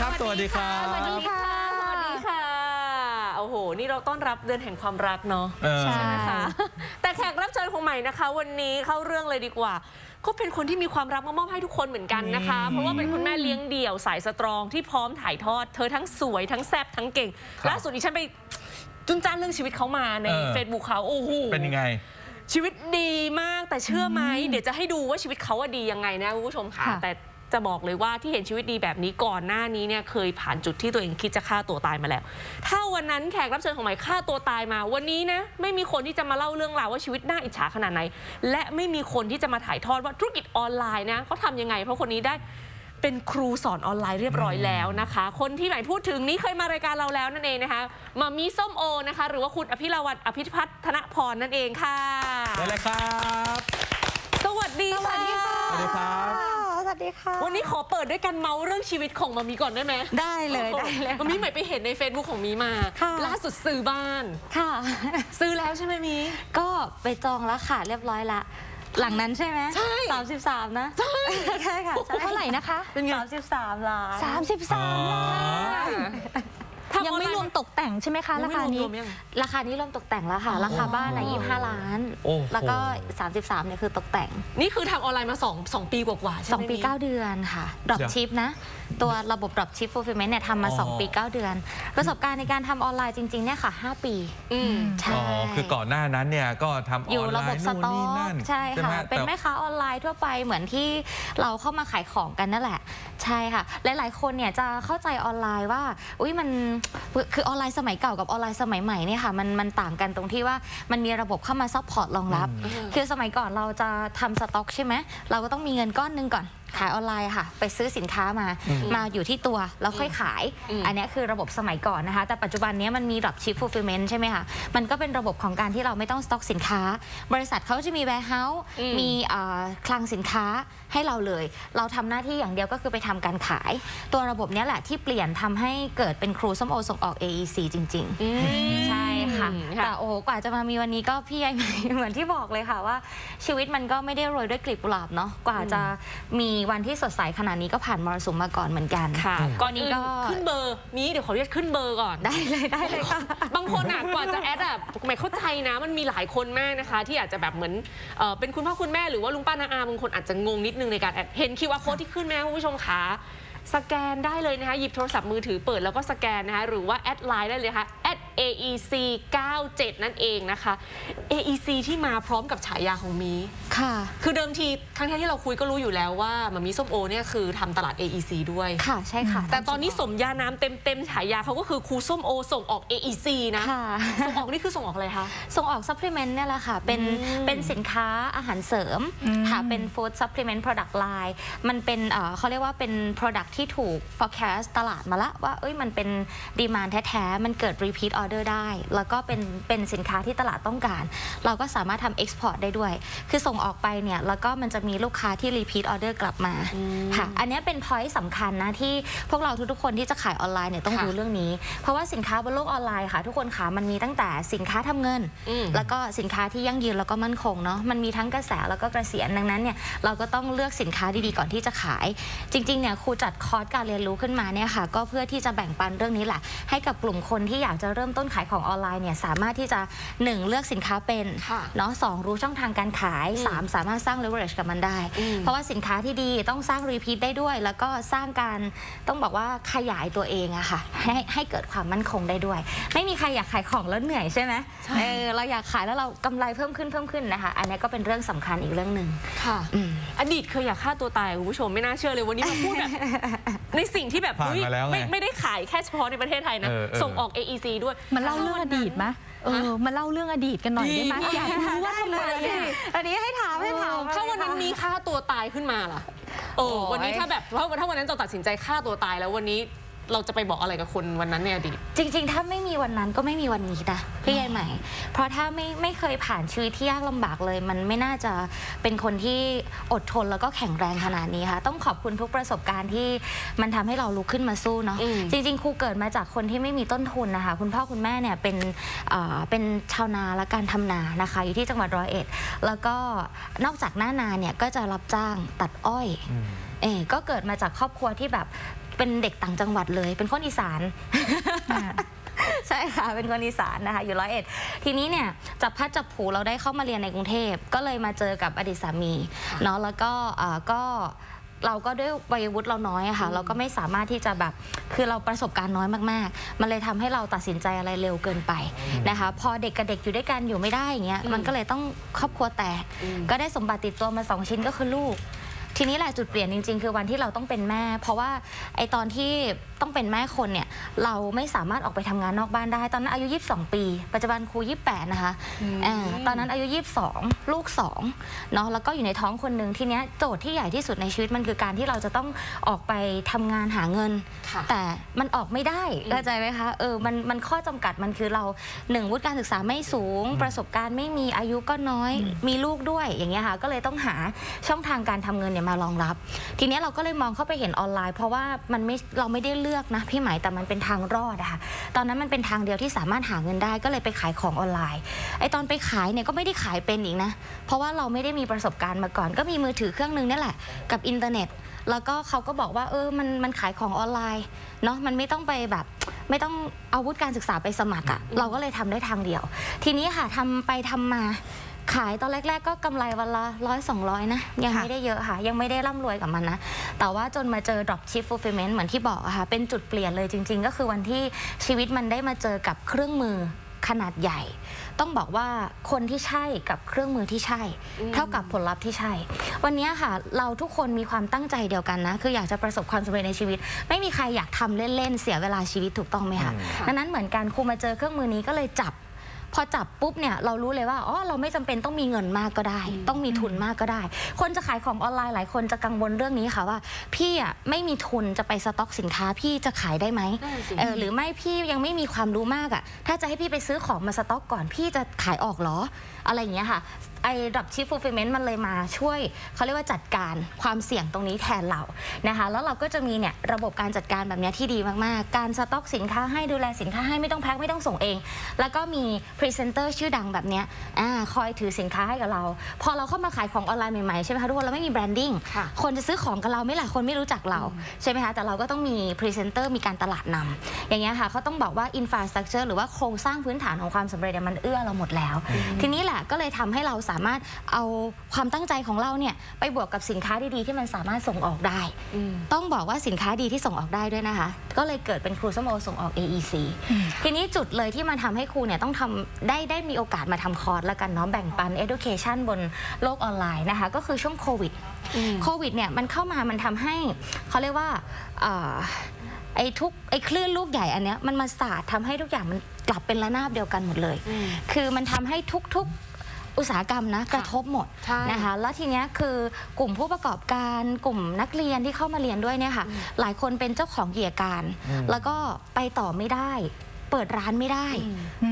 ครับ สวัสดีครับ สวัสดีค่ะ สวัสดีค่ะ โอ้โห นี่เราต้อนรับเดือนแห่งความรักเนาะเออ ใช่นะคะแต่แขกรับเชิญของใหม่นะคะ วันนี้เข้าเรื่องเลยดีกว่า ก็เป็นคนที่มีความรักมามอบให้ทุกคนเหมือนกันนะคะอืมเพราะว่าเป็นคุณแม่เลี้ยงเดี่ยวสายสตรองที่พร้อมถ่ายทอด เธอทั้งสวยทั้งแซ่บทั้งเก่ง ครับล่าสุดดิฉันไปจุนจ้านเรื่องชีวิตเขามาใน เออ Facebook เขาโอ้โห เป็นยังไง ชีวิตดีมากแต่เชื่อไหมเดี๋ยวจะให้ดูว่าชีวิตเขาอะดียังไงนะคุณผู้ชมค่ะ ค่ะ แต่ จะบอกเลยว่าที่เห็นชีวิตดีแบบนี้ก่อนหน้านี้เนี่ยเคยผ่านจุดที่ตัวเองคิดจะฆ่าตัวตายมาแล้ว ถ้าวันนั้นแขกรับเชิญของใหม่ฆ่าตัวตายมา วันนี้นะไม่มีคนที่จะมาเล่าเรื่องราวว่าชีวิตน่าอิจฉาขนาดไหน และไม่มีคนที่จะมาถ่ายทอดว่าธุรกิจออนไลน์นะเขาทำยังไง เพราะคนนี้ได้เป็นครูสอนออนไลน์เรียบร้อยแล้วนะคะ คนที่ใหม่พูดถึงนี้เคยมารายการเราแล้วนั่นเองนะคะมามีส้มโอนะคะ หรือว่าคุณอภิรวัตอภิพัฒนพรนั่นเองค่ะได้เลยครับ สวัสดีค่ะสวัสดีครับส วัสดีค่ะ วันนี้ขอเปิดด้วยกันเมาส์เรื่องชีวิตของมามีก่อนได้ไหมได้เลยได้เลยมามีใหม่ไปเห็นใน Facebook ของมีมาค่ะ ล่าสุดซื้อบ้าน ค่ะ ซื้อแล้วใช่ไหมมี ก็ไปจองแล้วค่ะเรียบร้อยละ หลังนั้นใช่ไหมใช่สามสิบสามนะใช่ใช่ค่ะใช่เท่าไหร่นะคะเป็นไง สามสิบสามล้าน 33ล้านทำ ยังไม่รวมตกแต่งใช่ไหมคะยังราไม่คารวมนี้รวมยังราคานี้รวมตกแต่งแล้วค่ะ ราคาบ้านอะยี่ห้าล้าน โอ้โห แล้วก็ 33เนี่ยคือตกแต่งนี่คือทำออนไลน์มา2 2ปีกว่าๆใช่ไหม2ปีมี9เดือนค่ะ drop เดี๋ยว ship นะ ตัวระบบ drop ship fulfillment เนี่ยทำมาอ๋อ2ปี 9 เดือน ประสบการณ์ในการทำออนไลน์จริงๆเนี่ยค่ะ 5 ปีอืม ใช่ อ๋อคือก่อนหน้านั้นเนี่ยก็ทำออยู่อนไลระบบน์สนู่นต็อนี่กนั่นใช่ไหมค่ะเป็นแต่ แม่ค้าออนไลน์ทั่วไปเหมือนที่เราเข้ามาขายของกันนั่นแหละ ใช่ค่ะ หลาย ๆ คนเนี่ยจะเข้าใจออนไลน์ว่า อุ้ยมันคือออนไลน์สมัยเก่ากับออนไลน์สมัยใหม่เนี่ยค่ะมันมันต่างกันตรงที่ว่ามันมีระบบเข้ามาซัพพอร์ตรองรับอืมคือสมัยก่อนเราจะทำสต็อกใช่ไหมเราก็ต้องมีเงินก้อนหนึงก่อน ขายออนไลน์ค่ะ ไปซื้อสินค้ามาอืม มาอยู่ที่ตัวแล้วค่อยขาย อืม อันเนี้ยคือระบบสมัยก่อนนะคะ แต่ปัจจุบันเนี้ยมันมี drop ship fulfillment ใช่ไหมคะ มันก็เป็นระบบของการที่เราไม่ต้องสต็อกสินค้า บริษัทเขาจะมี warehouse อืม มีเอ่อคลังสินค้าให้เราเลย เราทำหน้าที่อย่างเดียวก็คือไปทำการขาย ตัวระบบเนี้ยแหละที่เปลี่ยนทำให้เกิดเป็นครูส้มโอส่งออก AEC จริง ๆ อืมใช่ค่ะค่ะแต่โอ้โหกว่าจะมามีวันนี้ก็พี่ใหญ่เหมือนที่บอกเลยค่ะว่าชีวิตมันก็ไม่ได้โรยด้วยกลีบกุหลาบเนาะกว่าจะมีวันที่สดใสขนาดนี้ก็ผ่านมรสุมมาก่อนเหมือนกันค่ะอืมก่อนอื่นก็ ขึ้นเบอร์มีเดี๋ยวขออนุญาตขึ้นเบอร์ก่อน ได้เลยได้เลยค่ะ บางคนอะกว่าจะแอดอะไม่เข้าใจนะมันมีหลายคนมากนะคะ ที่อาจจะแบบเหมือนเอ่อเป็นคุณพ่อคุณแม่หรือว่าลุงป้านาอาบางคนอาจจะงงนิดนึงในการแอดเห็นคิวอาร์โค้ดที่ขึ้นไหมคะคุณผู้ชมคะสแกนได้เลยนะคะ หยิบโทรศัพท์มือถือเปิดแล้วก็สแกนนะคะ หรือว่าแอดไลน์ได้เลยค่ะ @aec 97 นั่นเองนะคะ aec ที่มาพร้อมกับฉายาของมี ค่ะ คือเดิมทีครั้งแรกที่เราคุยก็รู้อยู่แล้วว่ามามีส้มโอเนี่ยคือทำตลาด AEC ด้วย ค่ะ ใช่ค่ะแต่ตอนนี้สมญานามเต็มๆฉายาเขาก็คือครูส้มโอส่งออก AEC นะ ค่ะ ส่งออกนี่คือส่งออกอะไรคะ ส่งออกซัพพลีเมนต์เนี่ยแหละค่ะ เป็น อืมเป็นสินค้าอาหารเสริมอืม ค่ะ เป็น food supplement product line มันเป็นเอ่อเขาเรียกว่าเป็น product ที่ถูก forecast ตลาดมาละว่า เอ้ย มันเป็น demand แท้ ๆ มันเกิด repeat order ได้ แล้วก็เป็น เป็นสินค้าที่ตลาดต้องการเราก็สามารถทำ export ได้ด้วย คือส่งออกไปเนี่ยแล้วก็มันจะมีลูกค้าที่ repeat order กลับมาค่ะอันเนี้ยเป็น point สำคัญนะที่พวกเราทุกๆคนที่จะขายออนไลน์เนี่ยต้องค่ะรู้เรื่องนี้ เพราะว่าสินค้าบนโลกออนไลน์ค่ะ ทุกคนค่ะมันมีตั้งแต่สินค้าทำเงินอืมแล้วก็สินค้าที่ยั่งยืนแล้วก็มั่นคงเนาะมันมีทั้งกระแสแล้วก็กระเสียนดังนั้นเนี่ยเราก็ต้องเลือกสินค้าดีๆก่อนที่จะขาย จริงๆเนี่ยครูจัดคอร์สการเรียนรู้ขึ้นมาเนี่ยค่ะก็เพื่อที่จะแบ่งปันเรื่องนี้แหละให้กับกลุ่มคนที่อยากจะเริ่มต้นขายของออนไลน์เนี่ยสามารถที่จะ 1 เลือกสินค้าเป็นค่ะเนาะสองรู้ช่องทางการขายอืมสามสามารถสร้าง leverage กับมันได้อืมเพราะว่าสินค้าที่ดีต้องสร้าง repeat ได้ด้วย แล้วก็สร้างการต้องบอกว่าขยายตัวเองอะค่ะ ให้ให้เกิดความมั่นคงได้ด้วย ไม่มีใครอยากขายของแล้วเหนื่อยใช่ไหมเออเราอยากขายแล้วเรากำไรเพิ่มขึ้นเพิ่มขึ้นนะคะ อันนี้ก็เป็นเรื่องสำคัญอีกเรื่องหนึ่งค่ะอืมอดีตเคยอยากฆ่าตัวตายคุณผู้ชมไม่น่าเชื่อเลยวันนี้มาพูดแบบในสิ่งที่แบบผ่านเฮ้ยมาแล้วไงไม่ไม่ได้ขายแค่เฉพาะในประเทศไทยนะเออเออส่งออก AEC ด้วยมันเล่าเรื่องอดีตไหม เออมาเล่าเรื่องอดีตกันหน่อยได้ไหมดีอยากรู้ว่าทำไมเนี่ยอันนี้ให้ถามให้ถามถ้าวันนั้นมีฆ่าตัวตายขึ้นมาล่ะเออโอ้ยวันนี้ถ้าแบบถ้าถ้าวันนั้นเราตัดสินใจฆ่าตัวตายแล้ววันนี้ เราจะไปบอกอะไรกับคนวันนั้นในอดีต จริง ๆ ถ้าไม่มีวันนั้นก็ไม่มีวันนี้นะพี่ใหญ่ใหม่ เพราะถ้าไม่ไม่เคยผ่านชีวิตที่ยากลำบากเลย มันไม่น่าจะเป็นคนที่อดทนแล้วก็แข็งแรงขนาดนี้ค่ะ ต้องขอบคุณทุกประสบการณ์ที่มันทำให้เราลุกขึ้นมาสู้เนาะอืม จริง ๆ ครูเกิดมาจากคนที่ไม่มีต้นทุนนะคะ คุณพ่อคุณแม่เนี่ยเป็นเอ่อเป็นชาวนาและการทำนานะคะ อยู่ที่จังหวัดร้อยเอ็ด แล้วก็นอกจากหน้านาเนี่ยก็จะรับจ้างตัดอ้อย อืม เออก็เกิดมาจากครอบครัวที่แบบ เป็นเด็กต่างจังหวัดเลย เป็นคนอีสาน ใช่ค่ะ เป็นคนอีสานนะคะ อยู่ร้อยเอ็ด ทีนี้เนี่ยจับพัดจับผูเราได้เข้ามาเรียนในกรุงเทพ ก็เลยมาเจอกับอดีตสามีเนาะ แล้วก็เอ่อก็เราก็ด้วยวัยวุฒิเราน้อยอะค่ะ เราก็ไม่สามารถที่จะแบบคือเราประสบการณ์น้อยมากๆ มันเลยทำให้เราตัดสินใจอะไรเร็วเกินไปนะคะ พอเด็กกับเด็กอยู่ด้วยกันอยู่ไม่ได้อย่างเงี้ยมันก็เลยต้องครอบครัวแตกก็ได้สมบัติติดตัวมาสองชิ้นก็คือลูก ทีนี้แหละจุดเปลี่ยนจริง ๆ คือวันที่เราต้องเป็นแม่ เพราะว่าไอตอนที่ ต้องเป็นแม่คนเนี่ยเราไม่สามารถออกไปทำงานนอกบ้านได้ ตอนนั้นอายุ 22 ปี ปัจจุบันครู 28 นะคะเออตอนนั้นอายุ 22 ลูก2เนาะแล้วก็อยู่ในท้องคนหนึ่งทีเนี้ยโจทย์ที่ใหญ่ที่สุดในชีวิตมันคือการที่เราจะต้องออกไปทำงานหาเงิน ค่ะ แต่มันออกไม่ได้เข้าใจไหมคะเออมันมันข้อจำกัดมันคือเราหนึ่งวุฒิการศึกษาไม่สูง ประสบการณ์ไม่มีอายุก็น้อย มีลูกด้วยอย่างเงี้ยค่ะก็เลยต้องหาช่องทางการทำเงินเนี่ยมารองรับ ทีเนี้ยเราก็เลยมองเข้าไปเห็นออนไลน์ เพราะว่ามันไม่เราไม่ได้เลือกือกนะพี่หมายแต่มันเป็นทางรอดอะค่ะตอนนั้นมันเป็นทางเดียวที่สามารถหาเงินได้ก็เลยไปขายของออนไลน์ไอตอนไปขายเนี่ยก็ไม่ได้ขายเป็นอีกนะ เพราะว่าเราไม่ได้มีประสบการณ์มาก่อน ก็มีมือถือเครื่องนึงนี่แหละ กับอินเทอร์เน็ต แล้วก็เขาก็บอกว่าเออมันมันขายของออนไลน์เนาะมันไม่ต้องไปแบบไม่ต้องอาวุฒิการศึกษาไปสมัครอะเราก็เลยทำได้ทางเดียว ทีนี้ค่ะทำไปทำมา ขายตอนแรก ๆ ก็กำไรวันละร้อยสองร้อยนะ ยังค่ะ ไม่ได้เยอะค่ะ ยังไม่ได้ร่ำรวยกับมันนะ แต่ว่าจนมาเจอ drop ship fulfillment เหมือนที่บอกอะค่ะ เป็นจุดเปลี่ยนเลยจริง ๆ ก็คือวันที่ชีวิตมันได้มาเจอกับเครื่องมือขนาดใหญ่ ต้องบอกว่าคนที่ใช่กับเครื่องมือที่ใช่ เท่ากับผลลัพธ์ที่ใช่ วันนี้ค่ะ เราทุกคนมีความตั้งใจเดียวกันนะ คืออยากจะประสบความสำเร็จในชีวิต ไม่มีใครอยากทำเล่นๆเสียเวลาชีวิตถูกต้องไหมคะ ดังนั้นเหมือนกันครูมาเจอเครื่องมือนี้ก็เลยจับ พอจับปุ๊บเนี่ยเรารู้เลยว่าอ๋อเราไม่จำเป็นต้องมีเงินมากก็ได้ ต้องมีทุนมากก็ได้ คนจะขายของออนไลน์หลายคนจะกังวลเรื่องนี้ค่ะว่า พี่อะไม่มีทุนจะไปสต็อกสินค้าพี่จะขายได้ไหมนั่นสิ เออหรือไม่พี่ยังไม่มีความรู้มากอะถ้าจะให้พี่ไปซื้อของมาสต็อกก่อนพี่จะขายออกเหรอ อะไรอย่างเงี้ยค่ะไอ้ drop ship fulfillment มันเลยมาช่วยเขาเรียกว่าจัดการความเสี่ยงตรงนี้แทนเรานะคะแล้วเราก็จะมีเนี่ยระบบการจัดการแบบเนี้ยที่ดีมากๆ การสต็อกสินค้าให้ดูแลสินค้าให้ไม่ต้องแพ็คไม่ต้องส่งเอง แล้วก็มีพรีเซนเตอร์ชื่อดังแบบเนี้ยอ่าคอยถือสินค้าให้กับเรา พอเราเข้ามาขายของออนไลน์ใหม่ๆใช่ไหมคะทุกคนเราไม่มีแบรนดิ้งค่ะคนจะซื้อของกับเราไม่หลายคนไม่รู้จักเราใช่ไหมคะแต่เราก็ต้องมีพรีเซนเตอร์มีการตลาดนำอย่างเงี้ยค่ะเขาต้องบอกว่าอินฟราสตรักเจอร์หรือว่าโครงสร้างพื้นฐานของความสำเร็จเนี่ยมันเอื้อเราหมดแล้ว ทีนี้แหละก็เลยทำให้เราสามารถเอาความตั้งใจของเราเนี่ยไปบวกกับสินค้าดีๆ ที่มันสามารถส่งออกได้ต้องบอกว่าสินค้าดีที่ส่งออกได้ด้วยนะคะ ก็เลยเกิดเป็นครูสมโอส่งออก AEC ทีนี้จุดเลยที่มันทำให้ครูเนี่ยต้องทำได้ได้มีโอกาสมาทำคอร์สแล้วกันเนาะแบ่งปัน education บนโลกออนไลน์นะคะ ก็คือช่วงโควิด โควิดเนี่ยมันเข้ามามันทำให้เขาเรียกว่าเอ่อ ไอ้ทุกไอ้คลื่นลูกใหญ่อันเนี้ยมันมาสาดทำให้ทุกอย่างมันกลับเป็นระนาบเดียวกันหมดเลยคือมันทำให้ทุกๆอุตสาหกรรมนะกระทบหมดใช่นะคะ แล้วทีเนี้ยคือกลุ่มผู้ประกอบการกลุ่มนักเรียนที่เข้ามาเรียนด้วยเนี่ยค่ะ หลายคนเป็นเจ้าของกิจการ แล้วก็ไปต่อไม่ได้ เปิดร้านไม่ได้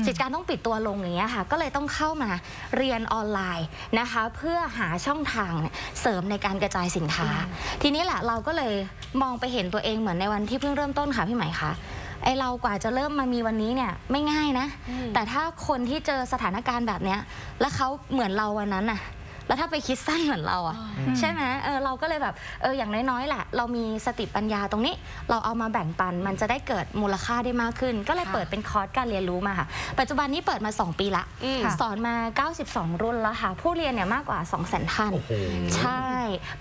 กิจการต้องปิดตัวลงอย่างเงี้ยค่ะ ก็เลยต้องเข้ามาเรียนออนไลน์นะคะ เพื่อหาช่องทางเนี่ยเสริมในการกระจายสินค้า ทีนี้แหละเราก็เลยมองไปเห็นตัวเองเหมือนในวันที่เพิ่งเริ่มต้นค่ะพี่ไหมายคะไอเรากว่าจะเริ่มมามีวันนี้เนี่ยไม่ง่ายนะ แต่ถ้าคนที่เจอสถานการณ์แบบเนี้ย แล้วเขาเหมือนเราวันนั้นน่ะ แล้วถ้าไปคิดสั้นเหมือนเราอะใช่ไหมเออเราก็เลยแบบเอออย่างน้อยๆแหละ เรามีสติปัญญาตรงนี้ เราเอามาแบ่งปันมันจะได้เกิดมูลค่าได้มากขึ้น ก็เลยค่ะเปิดเป็นคอร์สการเรียนรู้มาค่ะ ปัจจุบันนี้เปิดมา 2 ปีละอืมสอนมา 92 รุ่นแล้วค่ะ ผู้เรียนเนี่ยมากกว่า 200,000ท่านโอ้โหใช่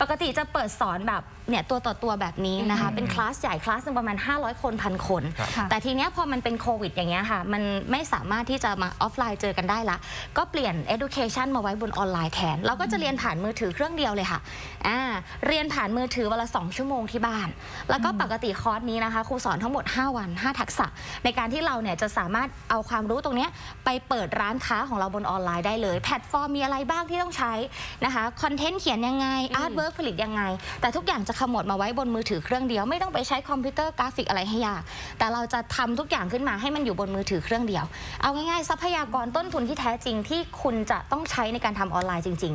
ปกติจะเปิดสอนแบบเนี่ยตัวต่อตัวแบบนี้นะคะ เป็นคลาสใหญ่คลาสหนึงประมาณ 500 คนพันคนครับค่ะแต่ทีเนี้ยพอมันเป็นโควิดอย่างเงี้ยค่ะ มันไม่สามารถที่จะมาออฟไลน์เจอกันได้ละ ก็เปลี่ยน education มาไว้บนออนไลน์แทนเราก็จะเรียนผ่านมือถือเครื่องเดียวเลยค่ะอ่าเรียนผ่านมือถือวันละ2ชั่วโมงที่บ้าน แล้วก็ปกติคอร์สนี้นะคะครูสอนทั้งหมด 5 วัน 5 ทักษะ ในการที่เราเนี่ยจะสามารถเอาความรู้ตรงเนี้ยไปเปิดร้านค้าของเราบนออนไลน์ได้เลย แพลตฟอร์มมีอะไรบ้างที่ต้องใช้นะคะคอนเทนต์เขียนยังไงอาร์ตเวิร์กผลิตยังไง แต่ทุกอย่างจะขมวดมาไว้บนมือถือเครื่องเดียวไม่ต้องไปใช้คอมพิวเตอร์กราฟิกอะไรให้ยากแต่เราจะทำทุกอย่างขึ้นมาให้มันอยู่บนมือถือเครื่องเดียว เอาง่ายๆทรัพยากรต้นทุนที่แท้จริงที่คุณจะต้องใช้ในการทำออนไลน์จริง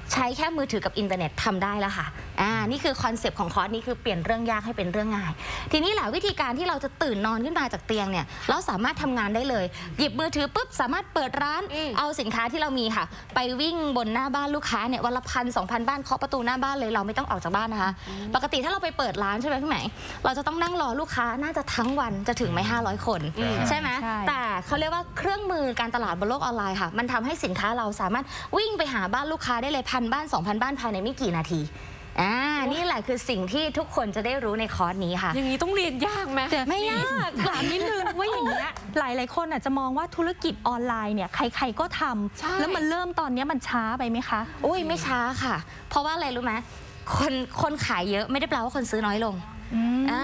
ใช้แค่มือถือกับอินเทอร์เน็ตทำได้แล้วค่ะอ่านี่คือคอนเซปต์ของคอร์สนี้คือเปลี่ยนเรื่องยากให้เป็นเรื่องง่าย ทีนี้แหละวิธีการที่เราจะตื่นนอนขึ้นมาจากเตียงเนี่ยเราสามารถทำงานได้เลย หยิบมือถือปุ๊บสามารถเปิดร้าน อืม เอาสินค้าที่เรามีค่ะ ไปวิ่งบนหน้าบ้านลูกค้าเนี่ยวันละพันสองพันบ้านเคาะประตูหน้าบ้านเลยเราไม่ต้องออกจากบ้านนะคะ ปกติถ้าเราไปเปิดร้านใช่ไหมพี่ไหมเราจะต้องนั่งรอลูกค้าน่าจะทั้งวันจะถึงไหมห้าร้อยคน อืม ใช่ไหมใช่ แต่เขาเรียกว่าเครื่องมือการตลาดบนโลกออนไลน์ค่ะ มันทำให้สินค้าเราสามารถวิ่งไปหาบ้านลูกค้าได้เลยพันบ้าน 2,000 บ้านภายในไม่กี่นาทีอ่านี่แหละคือสิ่งที่ทุกคนจะได้รู้ในคอร์สนี้ค่ะ อย่างนี้ต้องเรียนยากไหมแต่ไม่ยากถามนิดนึงว่าอย่างเงี้ยหลายหลายๆคนอาจจะมองว่าธุรกิจออนไลน์เนี่ยใครๆก็ทำใช่แล้วมันเริ่มตอนเนี้ยมันช้าไปไหมคะ อุ้ยไม่ช้าค่ะ เพราะว่าอะไรรู้ไหมคนคนขายเยอะไม่ได้แปลว่าคนซื้อน้อยลง อ่า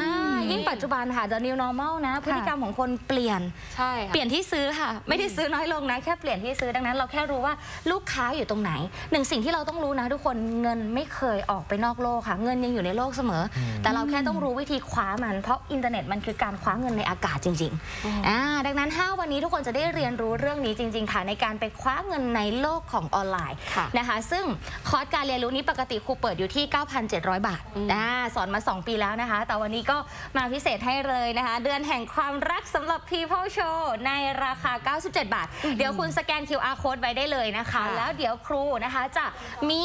ยิ่งปัจจุบันค่ะ the new normal นะ พฤติกรรมของคนเปลี่ยน ใช่เปลี่ยนที่ซื้อค่ะ ไม่ได้ซื้อน้อยลงนะ แค่เปลี่ยนที่ซื้อดังนั้น เราแค่รู้ว่าลูกค้าอยู่ตรงไหน หนึ่งสิ่งที่เราต้องรู้นะ ทุกคนเงินไม่เคยออกไปนอกโลกค่ะ เงินยังอยู่ในโลกเสมออแต่เราแค่ต้องรู้วิธีคว้ามัน เพราะอินเทอร์เน็ตมันคือการคว้าเงินในอากาศจริงๆอ่าดังนั้น 5 วันนี้ทุกคนจะได้เรียนรู้เรื่องนี้จริง ๆ ค่ะ ในการไปคว้าเงินในโลกของออนไลน์ค่ะนะคะ ซึ่งคอร์สการเรียนรู้นี้ปกติครูเปิดอยู่ที่ 9,700 บาทอ่าสอนมา 2 ปีแล้วนะคะแต่วันนี้ก็มาพิเศษให้เลยนะคะ เดือนแห่งความรักสำหรับ People Show ในราคา 97 บาท เดี๋ยวคุณสแกน QR code ไว้ได้เลยนะคะค่ะแล้วเดี๋ยวครูนะคะจะมี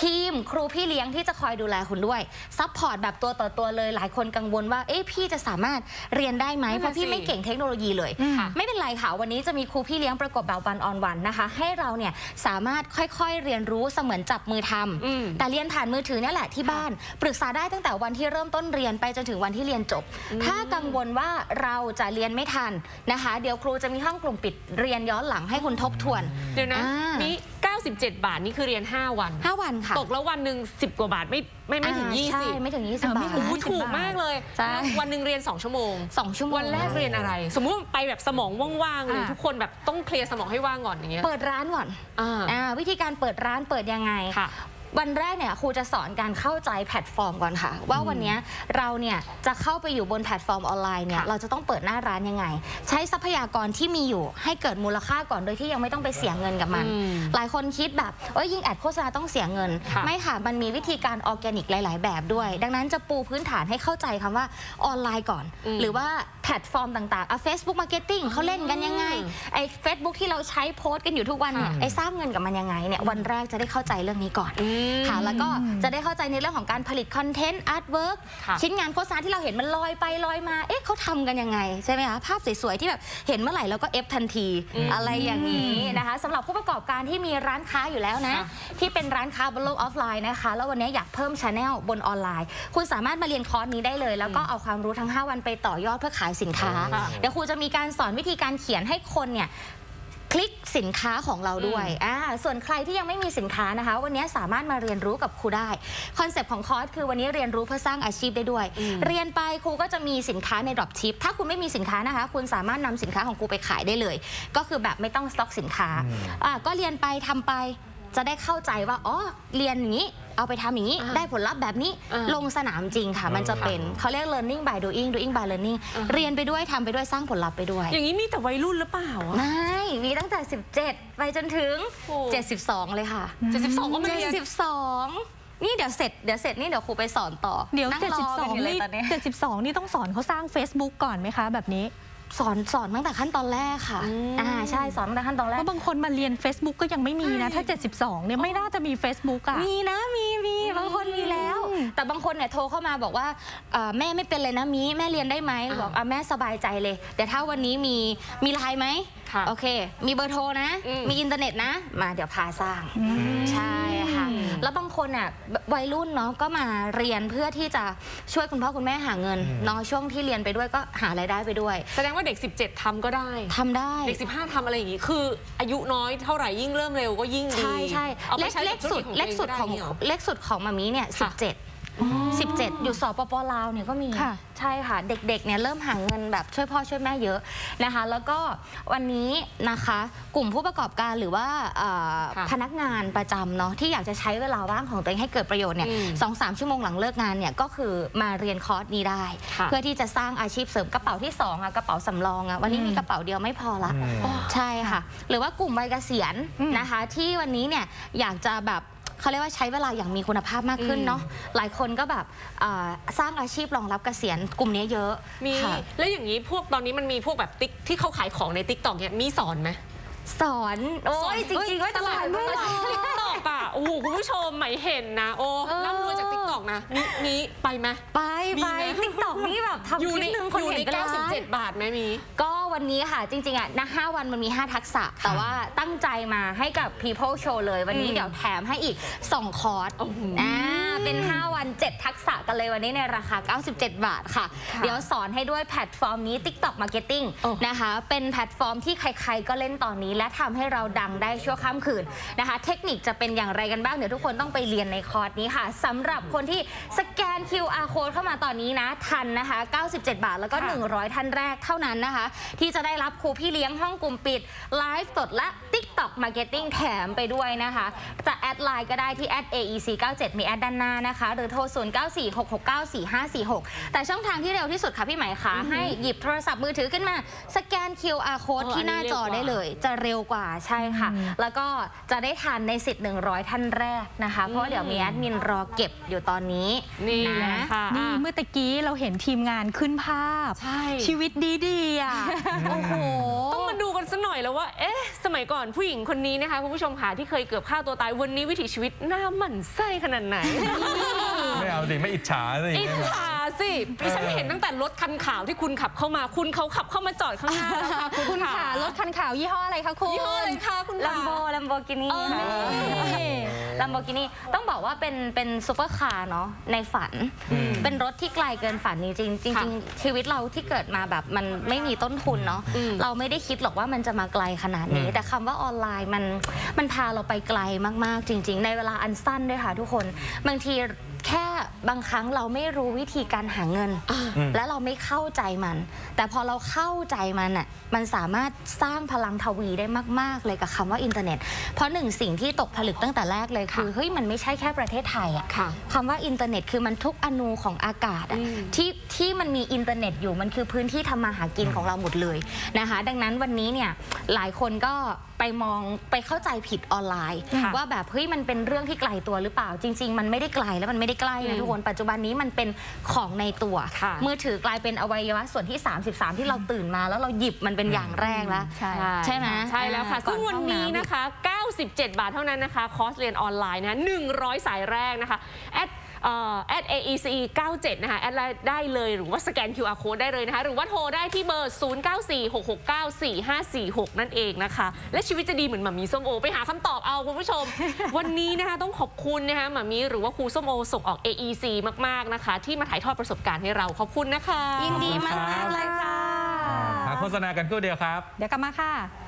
ทีมครูพี่เลี้ยงที่จะคอยดูแลคุณด้วยซัพพอร์ตแบบตัวต่อตัวเลยหลายคนกังวลว่าเอ๊ะพี่จะสามารถเรียนได้ไหมนั่นน่ะเพราะพี่สิไม่เก่งเทคโนโลยีเลย ค่ะ ไม่เป็นไรค่ะวันนี้จะมีครูพี่เลี้ยงประกบแบบวันออนวันนะคะ ให้เราเนี่ยสามารถค่อยๆเรียนรู้เสมือนจับมือทำอืม แต่เรียนผ่านมือถือเนี่ยแหละที่บ้าน ปรึกษาได้ตั้งแต่วันที่เริ่มต้นเรียนไปจนถึงวันที่เรียนจบ ถ้ากังวลว่าเราจะเรียนไม่ทันนะคะ เดี๋ยวครูจะมีห้องกลุ่มปิดเรียนย้อนหลังให้คุณทบทวนเดี๋ยวนะอ่า นี่นี่97 บาทนี่คือเรียน 5 วัน5วันค่ะ ตกแล้ววันหนึ่ง10 กว่าบาทไม่ไม่ไม่ถึง อ่าใช่20ไม่ถึง20เออไม่บาทถึงโอ้โหถูกมากเลยใช่ แล้ววันหนึ่งเรียน 2 ชั่วโมง สองชั่วโมง วันแรกเรียนอะไร สมมุติว่าไปแบบสมองว่างๆเลยอ่า ทุกคนแบบต้องเคลียร์สมองให้ว่างก่อนอย่างเงี้ยเปิดร้านก่อนอ่า อ่าวิธีการเปิดร้านเปิดยังไง ค่ะ วันแรกเนี่ยครูจะสอนการเข้าใจแพลตฟอร์มก่อนค่ะ ว่าวันเนี้ยเราเนี่ยจะเข้าไปอยู่บนแพลตฟอร์มออนไลน์เนี่ยค่ะเราจะต้องเปิดหน้าร้านยังไง ใช้ทรัพยากรที่มีอยู่ให้เกิดมูลค่าก่อนโดยที่ยังไม่ต้องไปเสียเงินกับมันอืมหลายคนคิดแบบเอ้ยยิงแอดโฆษณาต้องเสียเงินค่ะไม่ค่ะมันมีวิธีการออร์แกนิกหลาย ๆ แบบด้วย ดังนั้นจะปูพื้นฐานให้เข้าใจคำว่าออนไลน์ก่อนอืมหรือว่าแพลตฟอร์มต่างๆอะ Facebook Marketing เขาเล่นกันยังไงไอ้ Facebook ที่เราใช้โพสต์กันอยู่ทุกวันเนี่ยค่ะไอ้สร้างเงินกับมันยังไงเนี่ยวันแรกจะได้เข้าใจเรื่องนี้ก่อนอืม ค่ะ แล้วก็จะได้เข้าใจในเรื่องของการผลิตคอนเทนต์อาร์ตเวิร์กค่ะ ชิ้นงานโฆษณาที่เราเห็นมันลอยไปลอยมา เอ๊ะเขาทำกันยังไง ใช่ไหมคะ ภาพสวยๆที่แบบเห็นเมื่อไหร่แล้วก็เอฟทันที อะไรอย่างนี้นะคะสำหรับผู้ประกอบการที่มีร้านค้าอยู่แล้วนะ ค่ะ ที่เป็นร้านค้าบนโลกออฟไลน์นะคะ แล้ววันนี้อยากเพิ่มช anel บนออนไลน์ คุณสามารถมาเรียนคอร์สนี้ได้เลย แล้วก็เอาความรู้ทั้ง 5 วันไปต่อยอดเพื่อขายสินค้า ค่ะ เดี๋ยวครูจะมีการสอนวิธีการเขียนให้คนเนี่ย คลิกสินค้าของเราด้วยอ่าส่วนใครที่ยังไม่มีสินค้านะคะ วันนี้สามารถมาเรียนรู้กับครูได้ คอนเซปต์ของคอร์สคือวันนี้เรียนรู้เพื่อสร้างอาชีพได้ด้วยอืมเรียนไปครูก็จะมีสินค้าในดรอปชิปถ้าคุณไม่มีสินค้านะคะ คุณสามารถนำสินค้าของครูไปขายได้เลย ก็คือแบบไม่ต้องสต็อกสินค้าอ่าก็เรียนไปทำไปจะได้เข้าใจว่าอ๋อเรียนอย่างนี้ เอาไปทำอย่างนี้ อ่าได้ผลลัพธ์แบบนี้อ่าลงสนามจริงค่ะ มันจะเป็นเขาเรียก learning by doing doing by learning เรียนไปด้วยทำไปด้วยสร้างผลลัพธ์ไปด้วยอย่างนี้มีแต่วัยรุ่นหรือเปล่าอะ ไม่มีตั้งแต่ 17 ไปจนถึง โอ้ 72 เลยค่ะ72ก็ไม่เรียน 72 นี่เดี๋ยวเสร็จเดี๋ยวเสร็จนี่เดี๋ยวครูไปสอนต่อเดี๋ยวนั่งรอกันอยู่72เลยนี่ตอนนี้ 72 นี่ต้องสอนเขาสร้าง Facebook ก่อนไหมคะ แบบนี้ สอนสอนตั้งแต่ขั้นตอนแรกค่ะอืม อ่าใช่สอนตั้งแต่ขั้นตอนแรเพก ราะบางคนมาเรียน Facebook ก็ยังไม่มีนะ ถ้า 72 เนี่ยไม่น่าจะมี Facebook อะ มีนะมีมีบางคนมีแล้ว แต่บางคนเนี่ยโทรเข้ามาบอกว่าเอ่อแม่ไม่เป็นเลยนะมีแม่เรียนได้ไหมอ่าบอกอะแม่สบายใจเลยเดี๋ยวถ้าวันนี้มีมีไลน์ไหม ค่ะโอเค มีเบอร์โทรนะ อืมมีอินเทอร์เน็ตนะ มาเดี๋ยวพาสร้าง ใช่ค่ะ อืม แล้วบางคนอะวัยรุ่นเนาะก็มาเรียนเพื่อที่จะช่วยคุณพ่อคุณแม่หาเงินเนาะช่วงที่เรียนไปด้วยก็หารายได้ไปด้วยแสดงว่าเด็ก 17ทำก็ได้ ทำได้ เด็ก 15ทำอะไรอย่างงี้ คืออายุน้อยเท่าไหร่ยิ่งเริ่มเร็วก็ยิ่งดีใช่ใช่เอาไปเล็กใช้เล็กักบธุรสุกิดจของเล็กสุดของตัวเองได้เหรอ เล็กสุดของมามีเนี่ยค่ะ 17 17 อยู่สปปลาวเนี่ยก็มีค่ะใช่ค่ะ เด็กๆเนี่ยเริ่มหาเงินแบบช่วยพ่อช่วยแม่เยอะนะคะ แล้วก็วันนี้นะคะกลุ่มผู้ประกอบการหรือว่าเอ่อค่ะพนักงานประจำเนาะที่อยากจะใช้เวลาว่างของตัวเองให้เกิดประโยชน์เนี่ยอืมสองสามชั่วโมงหลังเลิกงานเนี่ยก็คือมาเรียนคอร์สนี้ได้ ค่ะ เพื่อที่จะสร้างอาชีพเสริมกระเป๋าที่สองอะกระเป๋าสำรองอะวันนี้มีกระเป๋าเดียวไม่พอละ อืม ใช่ค่ะ หรือว่ากลุ่มวัยเกษียณนะคะ ที่วันนี้เนี่ยอยากจะแบบ เขาเรียกว่าใช้เวลาอย่างมีคุณภาพมากขึ้นอืมเนาะหลายคนก็แบบเอ่อสร้างอาชีพรองรับเกษียณกลุ่มนี้เยอะมีค่ะ แล้วอย่างนี้พวกตอนนี้มันมีพวกแบบติ๊กที่เขาขายของในติ๊กต็อกเนี่ยมีสอนไหม สอน โอ้ยจริงๆว่าตลาดด้วยติ๊กต็อกอะ โอ้โห คุณผู้ชมใหม่เห็นนะ โอ้เออ ร่ำรวยจากติ๊กต็อกนะมีมีไปไหม ไปมีไปไหม ติ๊กต็อกนี่แบบทำอยู่คในลิปหนึงคนอยู่เห็ในนเป็นล้าน 97 บาทไหมมี ก็วันนี้ค่ะจริงๆอะนะ5วันมันมี 5 ทักษะ แต่ว่าตั้งใจมาให้กับ People Show เลยวันนี้อืมเดี๋ยวแถมให้อีก 2 คอร์สโอ้โหอ่าเป็น 5 วัน 7 ทักษะกันเลยวันนี้ในราคา 97 บาทค่ะค่ะเดี๋ยวสอนให้ด้วยแพลตฟอร์มนี้ TikTok Marketing โอ้นะคะ เป็นแพลตฟอร์มที่ใครๆก็เล่นตอนนี้และทำให้เราดังได้ชั่วข้ามคืนนะคะ เทคนิคจะเป็นอย่างไรกันบ้าง เดี๋ยวทุกคนต้องไปเรียนในคอร์สนี้ค่ะสำหรับคนที่สแกน QR code เข้ามาตอนนี้นะ ทันนะคะ 97 บาทแล้วก็ ค่ะ 100 ท่านแรกเท่านั้นนะคะ ที่จะได้รับครูพี่เลี้ยงห้องกลุ่มปิด ไลฟ์สดและ TikTok Marketing แถมไปด้วยนะคะ จะแอดไลน์ก็ได้ที่ @aec 97มีแอดด้านหน้านะคะ หรือโทร 0946694546 แต่ช่องทางที่เร็วที่สุดค่ะพี่ไหมคะให้หยิบโทรศัพท์มือถือขึ้นมา สแกน QR code เออที่หน้าจออันนี้ได้เร็วกว่าเลยจะเร็วกว่าใช่ค่ะ แล้วก็จะได้ทานในสิทธิ์ 100 ท่านแรกนะคะ เพราะว่าเดี๋ยวมีแอดมินรอเก็บอยู่ตอนนี้นี่แหละค่ะนี่อะเมื่อตะกี้เราเห็นทีมงานขึ้นภาพ ใช่ชีวิตดีดีๆอะโอ้โห ต้องมาดูกันสักหน่อยแล้วว่า เอ๊ะ สมัยก่อนผู้หญิงคนนี้นะคะคุณผู้ชมค่ะที่เคยเกือบฆ่าตัวตายวันนี้วิถีชีวิตหน้าหมั่นไส้ขนาดไหน ไม่เอาสิ ไม่อิจฉาสิอิจฉา สิดิฉันเห็นตั้งแต่รถคันขาวที่คุณขับเข้ามา คุณเขาขับเข้ามาจอดข้างหน้าแล้วค่ะคุณค่ะค่ะรถคันขาวยี่ห้ออะไรคะคุณยี่ห้ออะไรคะคุณลัมโบค่ะลัมโบกินีเออค่ะนี่ลัมโบกินีต้องบอกว่าเป็นเป็นซูเปอร์คาร์เนาะในฝันอืมเป็นรถที่ไกลเกินฝันจริงๆจริงค่ะๆชีวิตเราที่เกิดมาแบบมันไม่มีต้นทุนเนาะอืมเราไม่ได้คิดหรอกว่ามันจะมาไกลขนาดนี้อืมแต่คำว่าออนไลน์มันมันพาเราไปไกลมากๆ จริง ๆ ในเวลาอันสั้นด้วยค่ะทุกคนบางทีแค่บางครั้งเราไม่รู้วิธีการหาเงินอืมและเราไม่เข้าใจมัน แต่พอเราเข้าใจมันอะมันสามารถสร้างพลังทวีได้มาก ๆ เลยกับคำว่าอินเทอร์เน็ต เพราะหนึ่งสิ่งที่ตกผลึกตั้งแต่แรกเลยคือเฮ้ยมันไม่ใช่แค่ประเทศไทยอะค่ะคำว่าอินเทอร์เน็ตคือมันทุกอนูของอากาศอะอืมที่ที่มันมีอินเทอร์เน็ตอยู่มันคือพื้นที่ทำมาหากินของเราหมดเลยนะคะ ดังนั้นวันนี้เนี่ยหลายคนก็ไปมองไปเข้าใจผิดออนไลน์ค่ะว่าแบบเฮ้ยมันเป็นเรื่องที่ไกลตัวหรือเปล่าจริง ๆ มันไม่ได้ไกลแล้วมันไม่ได้ใกล้อืนะมทุกคนปัจจุบันนี้มันเป็นของในตัว ค่ะมือถือกลายเป็นอวัยวะส่วนที่ 33 ที่เราตื่นมาแล้วเราหยิบมันเป็นอย่างแรกแล้ว ใช่ ใช่ไหมใช่แล้วค่ะอ่าซึ่งก่อนวันเข้านี้น้ำนะคะ 97 บาทเท่านั้นนะคะ คอร์สเรียนออนไลน์นะ100 สายแรกนะคะ แอด เอ่อ at aece 97 นะคะ แอดไลน์ได้เลยหรือว่าสแกน QR code ได้เลยนะคะ หรือว่าโทรได้ที่เบอร์ 0946694546 นั่นเองนะคะ และชีวิตจะดีเหมือนหมามีส้มโอ ไปหาคำตอบเอาคุณผู้ชม วันนี้นะคะต้องขอบคุณนะคะหมามีหรือว่าครูส้มโอส่งออก AEC มาก ๆ นะคะ ที่มาถ่ายทอดประสบการณ์ให้เราขอบคุณนะคะ ยินดีมากๆเลยค่ะ หาโฆษณากันครู่เดียวครับ เดี๋ยวกลับมาค่ะ